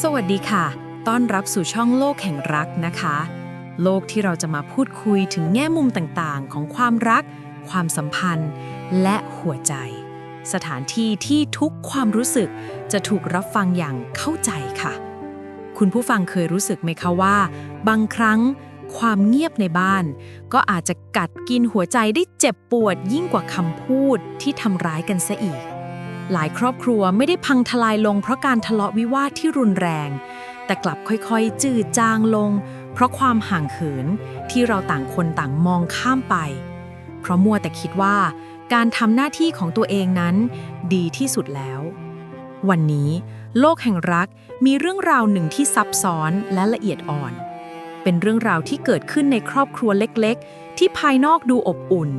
สวัสดีค่ะ ต้อนรับสู่ช่องโลกแห่งรักนะคะ โลกที่เราจะมาพูดคุยถึงแง่มุมต่างๆ ของความรัก ความสัมพันธ์ และหัวใจ สถานที่ที่ทุกความรู้สึกจะถูกรับฟังอย่างเข้าใจค่ะ คุณผู้ฟังเคยรู้สึกไหมคะว่า บางครั้งความเงียบในบ้าน ก็อาจจะกัดกินหัวใจได้เจ็บปวดยิ่งกว่าคำพูดที่ทำร้ายกันซะอีก หลายครอบครัวไม่ได้พังทลายลงเพราะการทะเลาะวิวาทที่รุนแรง แต่กลับค่อยๆ จืดจางลง เพราะความห่างเหินที่เราต่างคนต่างมองข้ามไป เพราะมัวแต่คิดว่าการทำหน้าที่ของตัวเองนั้นดีที่สุดแล้ว วันนี้ โลกแห่งรักมีเรื่องราวหนึ่งที่ซับซ้อนและละเอียดอ่อน เป็นเรื่องราวที่เกิดขึ้นในครอบครัวเล็กๆ ที่ภายนอกดูอบอุ่น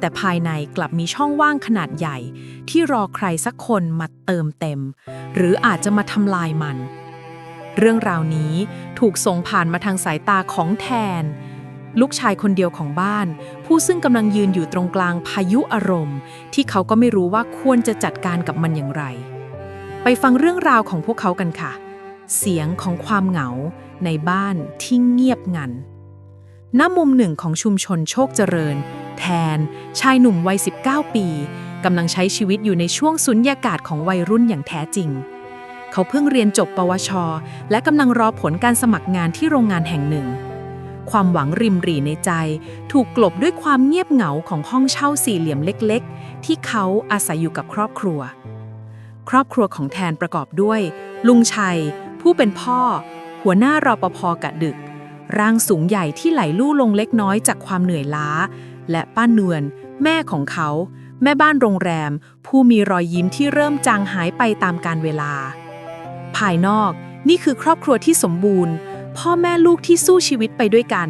แต่ภายในกลับมีช่องว่างขนาดใหญ่ ที่รอใครสักคนมาเติมเต็ม หรืออาจจะมาทำลายมัน เรื่องราวนี้ถูกส่งผ่านมาทางสายตาของแทน ลูกชายคนเดียวของบ้าน ผู้ซึ่งกำลังยืนอยู่ตรงกลางพายุอารมณ์ ที่เขาก็ไม่รู้ว่าควรจะจัดการกับมันอย่างไร ไปฟังเรื่องราวของพวกเขากันค่ะ เสียงของความเหงาในบ้านที่เงียบงันณมุมหนึ่งของชุมชนโชคเจริญ แทน ชายหนุ่มวัย 19 ปีกำลังใช้ชีวิตอยู่ในช่วงสุญญากาศของวัยรุ่นอย่างแท้จริง เขาเพิ่งเรียนจบปวช และกำลังรอผลการสมัครงานที่โรงงานแห่งหนึ่ง ความหวังริมรีในใจ ถูกกลบด้วยความเงียบเหงาของห้องเช่าสี่เหลี่ยมเล็ก ๆ ที่เขาอาศัยอยู่กับครอบครัว ครอบครัวของแทนประกอบด้วย ลุงชัย ผู้เป็นพ่อ หัวหน้ารอปภกะดึกร่างสูงใหญ่ที่ไหลลู่ลงเล็กน้อยจากความเหนื่อยล้า และป้าเนือนแม่ของเขา แม่บ้านโรงแรม ผู้มีรอยยิ้มที่เริ่มจางหายไปตามการเวลา ภายนอกนี่คือครอบครัวที่สมบูรณ์ พ่อแม่ลูกที่สู้ชีวิตไปด้วยกัน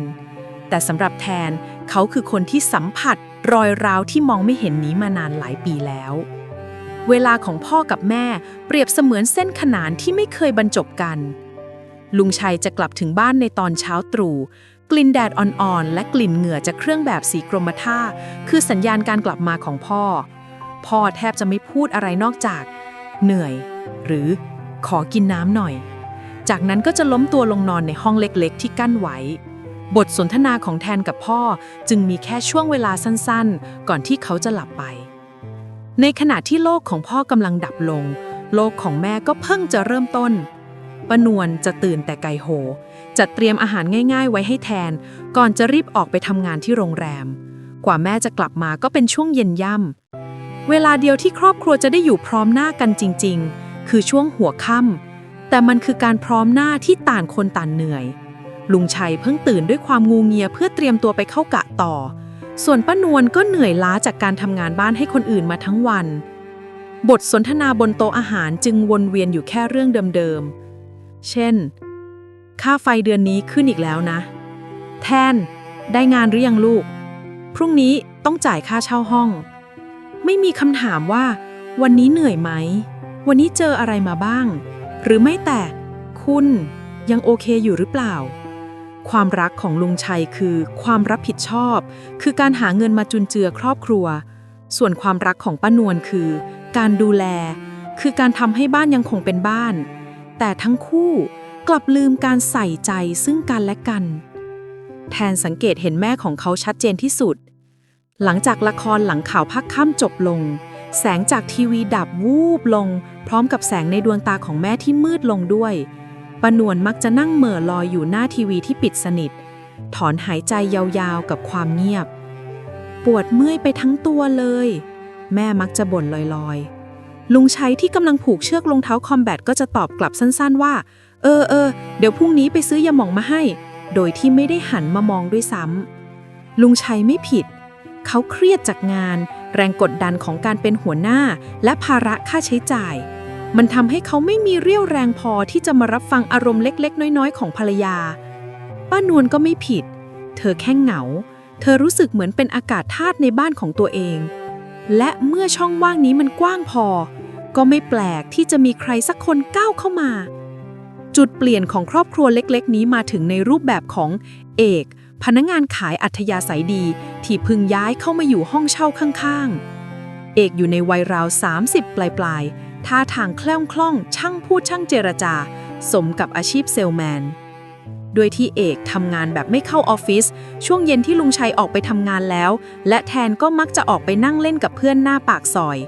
แต่สำหรับแทนเขาคือคนที่สัมผัสรอยร้าวที่มองไม่เห็นนี้มานานหลายปีแล้ว เวลาของพ่อกับแม่เปรียบเสมือนเส้นขนานที่ไม่เคยบรรจบกัน ลุงชัยจะกลับถึงบ้านในตอนเช้าตรู่ กลิ่นแดดอ่อนๆ และกลิ่นเหงื่อจากเครื่องแบบสีกรมท่า คือสัญญาณการกลับมาของพ่อ พ่อแทบจะไม่พูดอะไรนอกจาก เหนื่อย หรือขอกินน้ำหน่อย จากนั้นก็จะล้มตัวลงนอนในห้องเล็กๆ ที่กั้นไว้ บทสนทนาของแทนกับพ่อจึงมีแค่ช่วงเวลาสั้นๆ ก่อนที่เขาจะหลับไป ในขณะที่โลกของพ่อกำลังดับลง โลกของแม่ก็เพิ่งจะเริ่มต้น ป้านวลจะตื่นแต่ไกลโห จัดเตรียมอาหารง่ายๆ ไว้ให้แทน ก่อนจะรีบออกไปทำงานที่โรงแรม กว่าแม่จะกลับมาก็เป็นช่วงเย็นย่ำ เวลาเดียวที่ครอบครัวจะได้อยู่พร้อมหน้ากันจริงๆ คือช่วงหัวค่ำ แต่มันคือการพร้อมหน้าที่ต่างคนต่างเหนื่อย ลุงชัยเพิ่งตื่นด้วยความงูเงียเพื่อเตรียมตัวไปเข้ากะต่อ ส่วนป้านวลก็เหนื่อยล้าจากการทำงานบ้านให้คนอื่นมาทั้งวัน บทสนทนาบนโต๊ะอาหารจึงวนเวียนอยู่แค่เรื่องเดิมๆ เช่น ค่าไฟเดือนนี้ขึ้นอีกแล้วนะ แทน ได้งานหรือยังลูก พรุ่งนี้ต้องจ่ายค่าเช่าห้อง ไม่มีคำถามว่า วันนี้เหนื่อยไหม วันนี้เจออะไรมาบ้าง หรือไม่แต่คุณยังโอเคอยู่หรือเปล่า ความรักของลุงชัยคือความรับผิดชอบ คือการหาเงินมาจุนเจือครอบครัว ส่วนความรักของป้านวลคือ การดูแล คือการทำให้บ้านยังคงเป็นบ้าน แต่ทั้งคู่กลับลืมการใส่ใจซึ่งกันและกัน แทนสังเกตเห็นแม่ของเขาชัดเจนที่สุด หลังจากละครหลังข่าวพักค่ำจบลง แสงจากทีวีดับวูบลง พร้อมกับแสงในดวงตาของแม่ที่มืดลงด้วยปนวลมักจะนั่งเหม่อลอยอยู่หน้าทีวีที่ปิดสนิท ถอนหายใจยาวๆกับความเงียบ ปวดเมื่อยไปทั้งตัวเลย แม่มักจะบ่นลอยๆ ลุงชัยที่กำลังผูกเชือกรองเท้าคอมแบทก็จะตอบกลับสั้นๆว่า เออเออเดี๋ยวพรุ่งนี้ไปซื้อยาหม่องมาให้ โดยที่ไม่ได้หันมามองด้วยซ้ำลุงชัยไม่ผิด เขาเครียดจากงาน แรงกดดันของการเป็นหัวหน้า และภาระค่าใช้จ่าย มันทำให้เขาไม่มีเรี่ยวแรงพอที่จะมารับฟังอารมณ์เล็ก ๆ น้อย ๆ ของภรรยา ป้านวลก็ไม่ผิด เธอแค่เหงา เธอรู้สึกเหมือนเป็นอากาศธาตุในบ้านของตัวเอง และเมื่อช่องว่างนี้มันกว้างพอ ก็ไม่แปลกที่จะมีใครสักคนก้าวเข้ามา จุดเปลี่ยนของครอบครัวเล็กๆ นี้มาถึงในรูปแบบของเอก พนักงานขายอัธยาศัยดี ที่พึงย้ายเข้ามาอยู่ห้องเช่าข้างๆ เอกอยู่ในวัยราว 30 ปลายๆ ท่าทางแคล่วคล่อง ช่างพูดช่างเจรจา สมกับอาชีพเซลแมนโดยที่เอกทำงานแบบไม่เข้าออฟฟิศช่วงเย็นที่ลุงชัยออกไปทำงานแล้ว และแทนก็มักจะออกไปนั่งเล่นกับเพื่อนหน้าปากซอย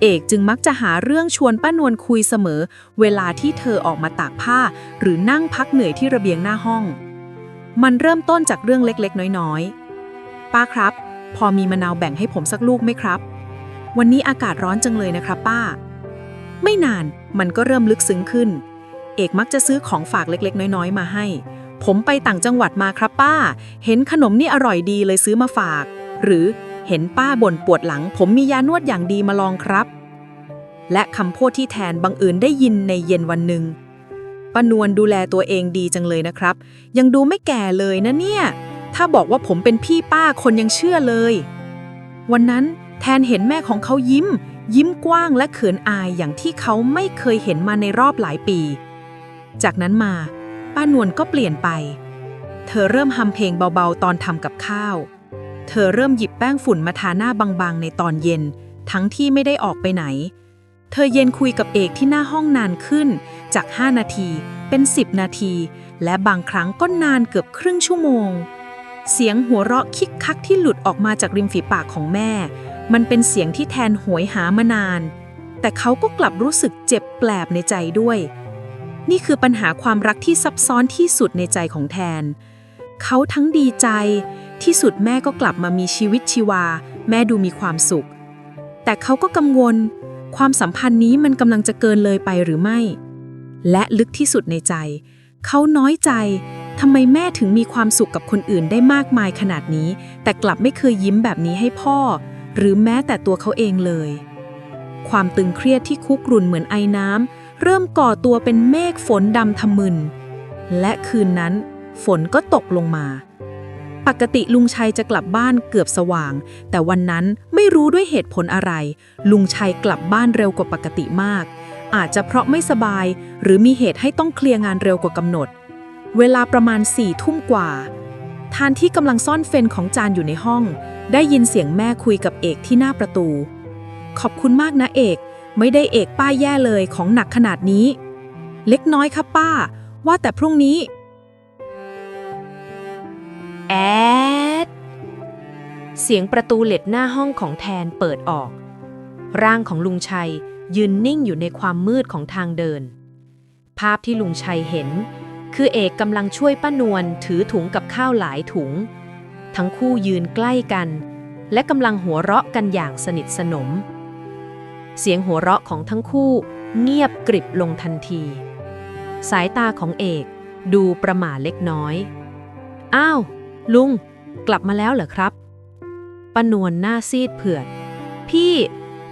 เอกจึงมักจะหาเรื่องชวนป้านวลคุยเสมอ เวลาที่เธอออกมาตากผ้า หรือนั่งพักเหนื่อยที่ระเบียงหน้าห้อง มันเริ่มต้นจากเรื่องเล็กๆ น้อยๆ ป้าครับ พอมีมะนาวแบ่งให้ผมสักลูกไหมครับ วันนี้อากาศร้อนจังเลยนะครับป้า ไม่นานมันก็เริ่มลึกซึ้งขึ้น เอกมักจะซื้อของฝากเล็กๆ น้อยๆ มาให้ ผมไปต่างจังหวัดมาครับป้า เห็นขนมนี่อร่อยดีเลยซื้อมาฝาก หรือ เห็นป้าบ่นปวดหลัง ผมมียานวดอย่างดีมาลองครับ และคำพูดที่แทนบังเอิญได้ยินในเย็นวันหนึ่งป้านวลดูแลตัวเองดีจังเลยนะครับ ยังดูไม่แก่เลยนะเนี่ย ถ้าบอกว่าผมเป็นพี่ป้าคนยังเชื่อเลย วันนั้นแทนเห็นแม่ของเขายิ้ม ยิ้มกว้างและเขินอายอย่างที่เขาไม่เคยเห็นมาในรอบหลายปี จากนั้นมา ป้านวลก็เปลี่ยนไป เธอเริ่มฮัมเพลงเบาๆตอนทำกับข้าว เธอเริ่มหยิบแป้งฝุ่นมาทาหน้าบางๆ ในตอนเย็น ทั้งที่ไม่ได้ออกไปไหน เธอเย็นคุยกับเอกที่หน้าห้องนานขึ้น จาก 5 นาทีเป็น 10 นาที และบางครั้งก็นานเกือบครึ่งชั่วโมง เสียงหัวเราะคิกคักที่หลุดออกมาจากริมฝีปากของแม่ มันเป็นเสียงที่แทนโหวยหามานาน แต่เขาก็กลับรู้สึกเจ็บแปลบในใจด้วย นี่คือปัญหาความรักที่ซับซ้อนที่สุดในใจของแทน เขาทั้งดีใจ ที่สุดแม่ก็กลับมามีชีวิตชีวา แม่ดูมีความสุข แต่เขาก็กังวล ความสัมพันธ์นี้มันกำลังจะเกินเลยไปหรือไม่ และลึกที่สุดในใจ เขาน้อยใจทำไมแม่ถึงมีความสุขกับคนอื่นได้มากมายขนาดนี้ แต่กลับไม่เคยยิ้มแบบนี้ให้พ่อ หรือแม้แต่ตัวเขาเองเลย ความตึงเครียดที่คุกรุ่นเหมือนไอ้น้ำเริ่มก่อตัวเป็นเมฆฝนดำทะมึน และคืนนั้น ฝนก็ตกลงมา ปกติลุงชัยจะกลับบ้านเกือบสว่าง แต่วันนั้นไม่รู้ด้วยเหตุผลอะไร ลุงชัยกลับบ้านเร็วกว่าปกติมาก อาจจะเพราะไม่สบาย หรือมีเหตุให้ต้องเคลียร์งานเร็วกว่ากำหนด เวลาประมาณสี่ทุ่มกว่าทานที่กำลังซ่อนเฟนของจานอยู่ในห้อง ได้ยินเสียงแม่คุยกับเอกที่หน้าประตู ขอบคุณมากนะเอก ไม่ได้เอกป้าแย่เลยของหนักขนาดนี้ เล็กน้อยครับป้า ว่าแต่พรุ่งนี้ แอด เสียงประตูเหล็กหน้าห้องของแทนเปิดออก ร่างของลุงชัยยืนนิ่งอยู่ในความมืดของทางเดิน ภาพที่ลุงชัยเห็น คือเอกกำลังช่วยป้านวลถือถุงกับข้าวหลายถุง ทั้งคู่ยืนใกล้กัน และกำลังหัวเราะกันอย่างสนิทสนม เสียงหัวเราะของทั้งคู่เงียบกริบลงทันที สายตาของเอกดูประหม่าเล็กน้อย อ้าว ลุง กลับมาแล้วเหรอครับป้านวลหน้าซีดเผือด พี่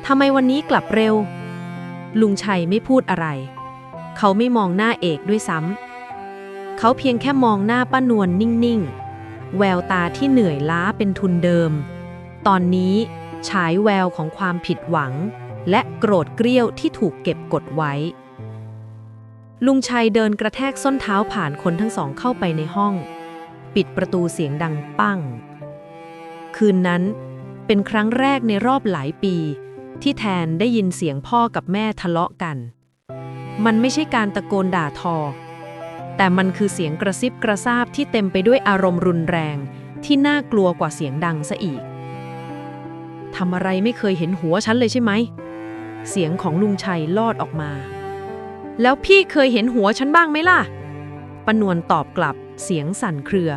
ทำไมวันนี้กลับเร็ว ลุงชัยไม่พูดอะไร เขาไม่มองหน้าเอกด้วยซ้ำเขาเพียงแค่มองหน้าป้านวลนิ่งๆ แววตาที่เหนื่อยล้าเป็นทุนเดิม ตอนนี้ฉายแววของความผิดหวัง และโกรธเกรี้ยวที่ถูกเก็บกดไว้ ลุงชัยเดินกระแทกส้นเท้าผ่านคนทั้งสองเข้าไปในห้อง ปิดประตูเสียงดังปั้ง คืนนั้นเป็นครั้งแรกในรอบหลายปี ที่แทนได้ยินเสียงพ่อกับแม่ทะเลาะกัน มันไม่ใช่การตะโกนด่าทอ แต่มันคือเสียงกระซิบกระซาบที่เต็มไปด้วยอารมณ์รุนแรง ที่น่ากลัวกว่าเสียงดังซะอีกทำอะไรไม่เคยเห็นหัวฉันเลยใช่ไหม เสียงของลุงชัยลอดออกมา แล้วพี่เคยเห็นหัวฉันบ้างไหมล่ะปนวลตอบกลับ เสียงสั่นเครือ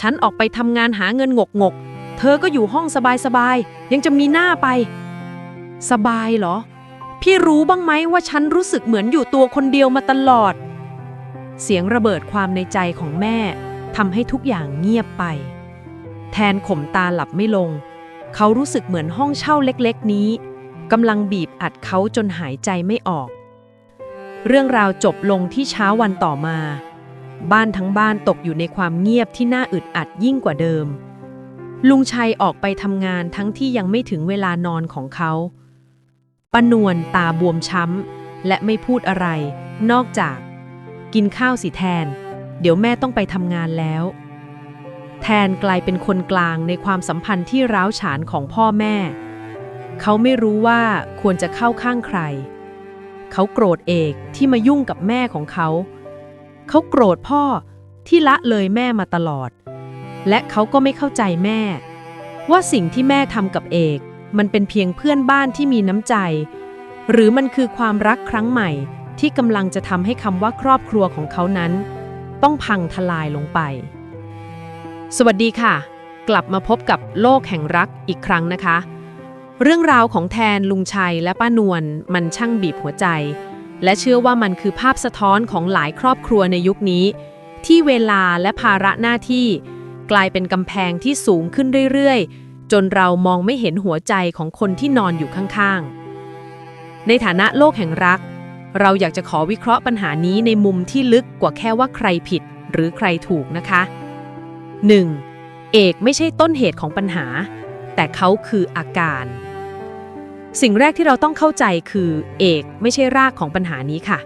ฉันออกไปทำงานหาเงินงกงก เธอก็อยู่ห้องสบายๆ ยังจะมีหน้าไป สบายเหรอ พี่รู้บ้างไหมว่าฉันรู้สึกเหมือนอยู่ตัวคนเดียวมาตลอด เสียงระเบิดความในใจของแม่ทำให้ทุกอย่างเงียบไป แทนข่มตาหลับไม่ลง เขารู้สึกเหมือนห้องเช่าเล็กๆ นี้กำลังบีบอัดเขาจนหายใจไม่ออก เรื่องราวจบลงที่เช้าวันต่อมา บ้านทั้งบ้านตกอยู่ในความเงียบที่น่าอึดอัดยิ่งกว่าเดิม ลุงชัยออกไปทำงานทั้งที่ยังไม่ถึงเวลานอนของเขาปนวลตาบวมช้ำ และไม่พูดอะไร นอกจาก กินข้าวสิแทน เดี๋ยวแม่ต้องไปทำงานแล้ว แทนกลายเป็นคนกลางในความสัมพันธ์ที่ร้าวฉานของพ่อแม่ เขาไม่รู้ว่าควรจะเข้าข้างใคร เขาโกรธเอกที่มายุ่งกับแม่ของเขา เขาโกรธพ่อที่ละเลยแม่มาตลอด และเขาก็ไม่เข้าใจแม่ ว่าสิ่งที่แม่ทำกับเอก มันเป็นเพียงเพื่อนบ้านที่มีน้ำใจ หรือมันคือความรักครั้งใหม่ที่กำลังจะทำให้คำว่าครอบครัวของเขานั้น ต้องพังทลายลงไป สวัสดีค่ะ กลับมาพบกับโลกแห่งรักอีกครั้งนะคะ เรื่องราวของแทนลุงชัยและป้านวลมันช่างบีบหัวใจ และเชื่อว่ามันคือภาพสะท้อนของหลายครอบครัวในยุคนี้ ที่เวลาและภาระหน้าที่ กลายเป็นกำแพงที่สูงขึ้นเรื่อยๆ จนเรามองไม่เห็นหัวใจของคนที่นอนอยู่ข้างๆ ในฐานะโลกแห่งรัก เราอยากจะขอวิเคราะห์ปัญหานี้ในมุมที่ลึกกว่าแค่ว่าใครผิดหรือใครถูกนะคะ 1. เอกไม่ใช่ต้นเหตุของปัญหา แต่เขาคืออาการ สิ่งแรกที่เราต้องเข้าใจคือ เอกไม่ใช่รากของปัญหานี้ค่ะ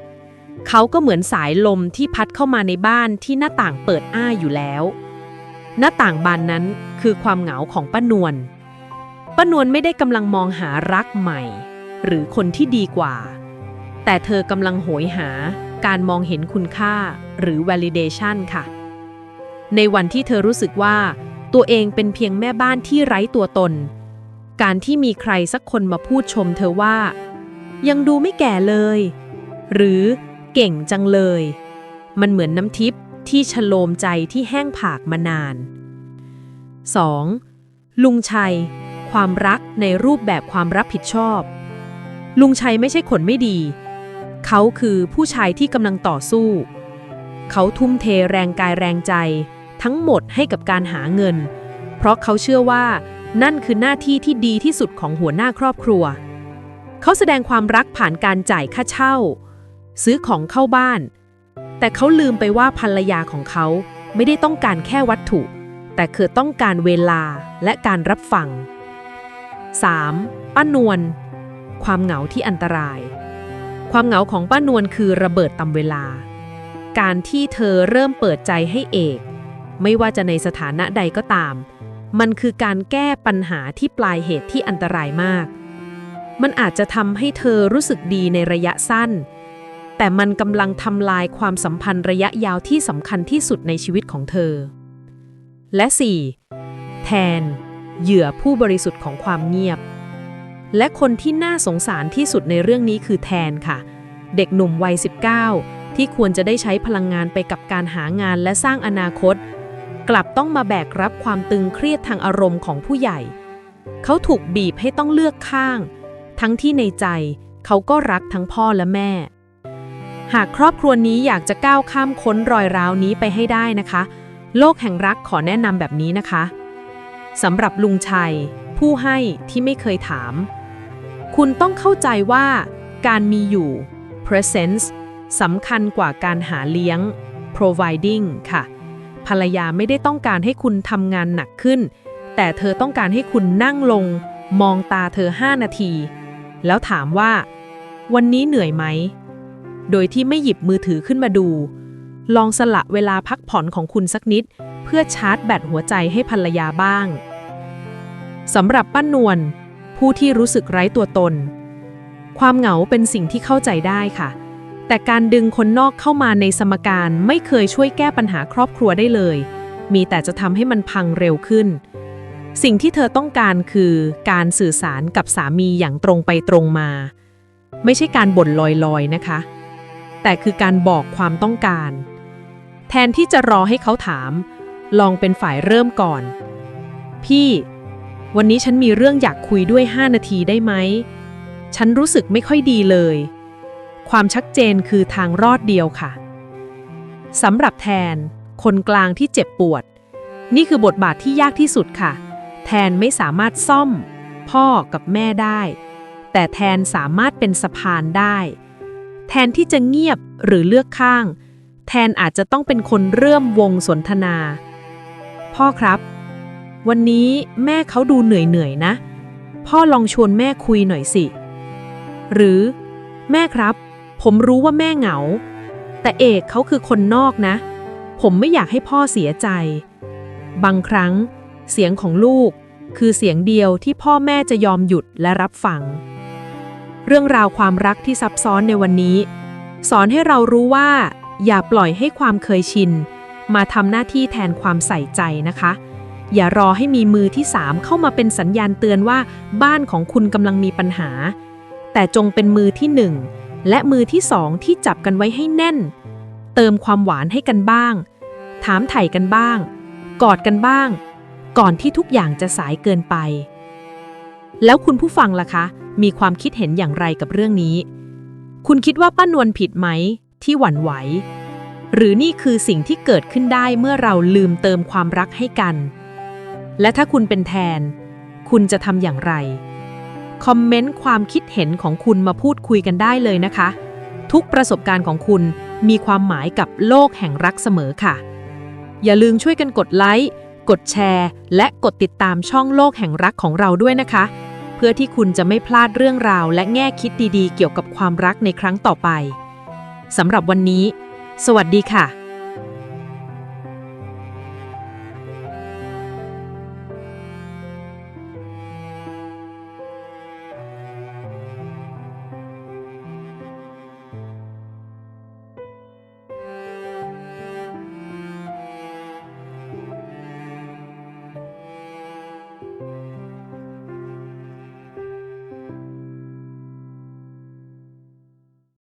เขาก็เหมือนสายลมที่พัดเข้ามาในบ้านที่หน้าต่างเปิดอ้าอยู่แล้ว หน้าต่างบานนั้นคือความเหงาของป้านวลป้านวลไม่ได้กำลังมองหารักใหม่ หรือคนที่ดีกว่า แต่เธอกำลังโหยหาการมองเห็นคุณค่าหรือ validation ค่ะ ในวันที่เธอรู้สึกว่า ตัวเองเป็นเพียงแม่บ้านที่ไร้ตัวตน การที่มีใครสักคนมาพูดชมเธอว่า ยังดูไม่แก่เลย หรือเก่งจังเลย มันเหมือนน้ำทิพย์ที่ฉโลมใจที่แห้งผากมานาน 2. ลุงชัย ความรักในรูปแบบความรับผิดชอบ ลุงชัยไม่ใช่คนไม่ดี เขาคือผู้ชายที่กำลังต่อสู้ เขาทุ่มเทแรงกายแรงใจ ทั้งหมดให้กับการหาเงิน เพราะเขาเชื่อว่า นั่นคือหน้าที่ที่ดีที่สุดของหัวหน้าครอบครัว เขาแสดงความรักผ่านการจ่ายค่าเช่า ซื้อของเข้าบ้าน แต่เขาลืมไปว่าภรรยาของเขาไม่ได้ต้องการแค่วัตถุ แต่คือต้องการเวลาและการรับฟัง 3. ป้านวลความเหงาที่อันตราย ความเหงาของป้านวลคือระเบิดตำเวลา การที่เธอเริ่มเปิดใจให้เอก ไม่ว่าจะในสถานะใดก็ตาม มันคือการแก้ปัญหาที่ปลายเหตุที่อันตรายมาก มันอาจจะทำให้เธอรู้สึกดีในระยะสั้น แต่มันกำลังทำลายความสัมพันธ์ระยะยาวที่สำคัญที่สุดในชีวิตของเธอ และ 4. แทน เหยื่อผู้บริสุทธิ์ของความเงียบ และคนที่น่าสงสารที่สุดในเรื่องนี้คือแทนค่ะ เด็กหนุ่มวัย 19 ที่ควรจะได้ใช้พลังงานไปกับการหางานและสร้างอนาคต กลับต้องมาแบกรับความตึงเครียดทางอารมณ์ของผู้ใหญ่ เขาถูกบีบให้ต้องเลือกข้าง ทั้งที่ในใจเขาก็รักทั้งพ่อและแม่ หากครอบครัวนี้อยากจะก้าวข้ามค้นรอยร้าวนี้ไปให้ได้นะคะ โลกแห่งรักขอแนะนำแบบนี้นะคะสำหรับลุงชัย ผู้ให้ที่ไม่เคยถาม คุณต้องเข้าใจว่าการมีอยู่ presence สำคัญกว่าการหาเลี้ยง providing ค่ะ ภรรยาไม่ได้ต้องการให้คุณทำงานหนักขึ้น แต่เธอต้องการให้คุณนั่งลง มองตาเธอ 5 นาที แล้วถามว่า วันนี้เหนื่อยไหม โดยที่ไม่หยิบมือถือขึ้นมาดู ลองสละเวลาพักผ่อนของคุณสักนิด เพื่อชาร์จแบตหัวใจให้ภรรยาบ้างสำหรับป้านวลผู้ที่รู้สึกไร้ตัวตน ความเหงาเป็นสิ่งที่เข้าใจได้ค่ะ แต่การดึงคนนอกเข้ามาในสมการไม่เคยช่วยแก้ปัญหาครอบครัวได้เลย มีแต่จะทำให้มันพังเร็วขึ้น สิ่งที่เธอต้องการคือการสื่อสารกับสามีอย่างตรงไปตรงมา ไม่ใช่การบ่นลอยๆนะคะ แต่คือการบอกความต้องการ แทนที่จะรอให้เขาถาม ลองเป็นฝ่ายเริ่มก่อน พี่ วันนี้ฉันมีเรื่องอยากคุยด้วย 5 นาทีได้ไหม ฉันรู้สึกไม่ค่อยดีเลย ความชัดเจนคือทางรอดเดียวค่ะสำหรับแทน คนกลางที่เจ็บปวด นี่คือบทบาทที่ยากที่สุดค่ะ แทนไม่สามารถซ่อม พ่อกับแม่ได้ แต่แทนสามารถเป็นสะพานได้ แทนที่จะเงียบหรือเลือกข้าง แทนอาจจะต้องเป็นคนเริ่มวงสนทนา พ่อครับ วันนี้แม่เขาดูเหนื่อยๆนะ พ่อลองชวนแม่คุยหน่อยสิ หรือ แม่ครับ ผมรู้ว่าแม่เหงา แต่เอกเขาคือคนนอกนะ ผมไม่อยากให้พ่อเสียใจ บางครั้ง เสียงของลูกคือเสียงเดียวที่พ่อแม่จะยอมหยุดและรับฟัง เรื่องราวความรักที่ซับซ้อนในวันนี้ สอนให้เรารู้ว่า อย่าปล่อยให้ความเคยชิน มาทำหน้าที่แทนความใส่ใจนะคะ อย่ารอให้มีมือที่สามเข้ามาเป็นสัญญาณเตือนว่า บ้านของคุณกำลังมีปัญหา แต่จงเป็นมือที่หนึ่ง และมือที่สองที่จับกันไว้ให้แน่น เติมความหวานให้กันบ้าง ถามไถ่กันบ้าง กอดกันบ้าง ก่อนที่ทุกอย่างจะสายเกินไป แล้วคุณผู้ฟังล่ะคะ มีความคิดเห็นอย่างไรกับเรื่องนี้ คุณคิดว่าป้านวลผิดไหม ที่หวั่นไหว หรือนี่คือสิ่งที่เกิดขึ้นได้เมื่อเราลืมเติมความรักให้กัน และถ้าคุณเป็นแทน คุณจะทำอย่างไร คอมเมนต์ความคิดเห็นของคุณมาพูดคุยกันได้เลยนะคะ ทุกประสบการณ์ของคุณมีความหมายกับโลกแห่งรักเสมอค่ะ อย่าลืมช่วยกันกดไลค์ กดแชร์ และกดติดตามช่องโลกแห่งรักของเราด้วยนะคะ เพื่อที่คุณจะไม่พลาดเรื่องราว และแง่คิดดีๆ เกี่ยวกับความรักในครั้งต่อไปสำหรับวันนี้ สวัสดีค่ะ